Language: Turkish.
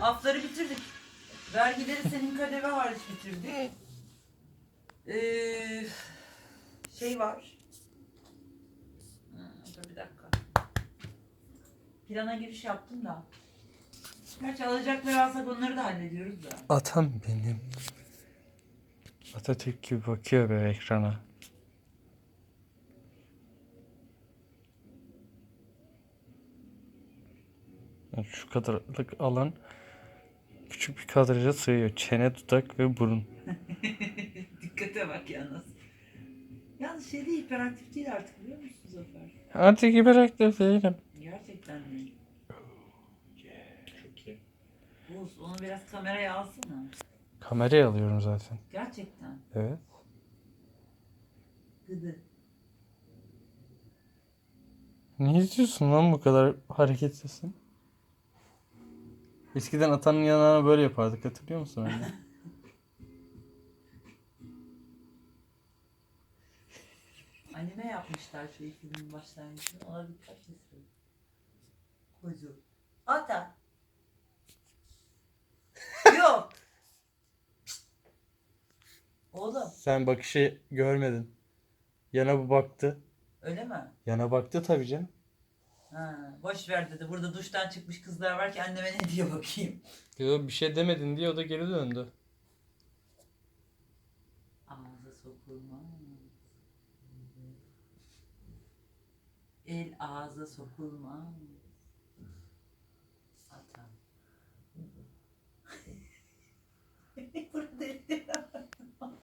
Afları bitirdik. Vergileri senin KDV hariç bitirdik. Ee, şey var. Dur bir dakika. Plana giriş yaptım da. Gerçi alacakları alsak onları da hallediyoruz da. Atam benim. Atatürk gibi bakıyor böyle ekrana. Yani şu kadarlık alan küçük bir kadraja sığıyor. Çene, dudak ve burun. Dikkate bak yalnız. Yalnız şey değil, hiperaktif değil artık biliyor musun Zafer? Artık hiperaktif değilim. Gerçekten mi? Çok iyi. Oğuz onu biraz kameraya alsana. Kamerayı alıyorum zaten. Gerçekten. Evet. Gıdı. Ne izliyorsun lan bu kadar hareketsizsin? Eskiden atanın yanağına böyle yapardık hatırlıyor musun anne? Anime yapmışlar şu filmin başlangıcını. Ona dikkat kesin. Kuzu. Ata. Yok. Oğlum Sen bakışı görmedin. Yana bu baktı. öyle mi? Yana baktı tabii canım. Ha, boş ver dedi. Burada duştan çıkmış kızlar var ki anneme ne diye bakayım. Yo bir şey demedin diye o da geri döndü. Ağza sokulmaz. El ağza sokulmaz.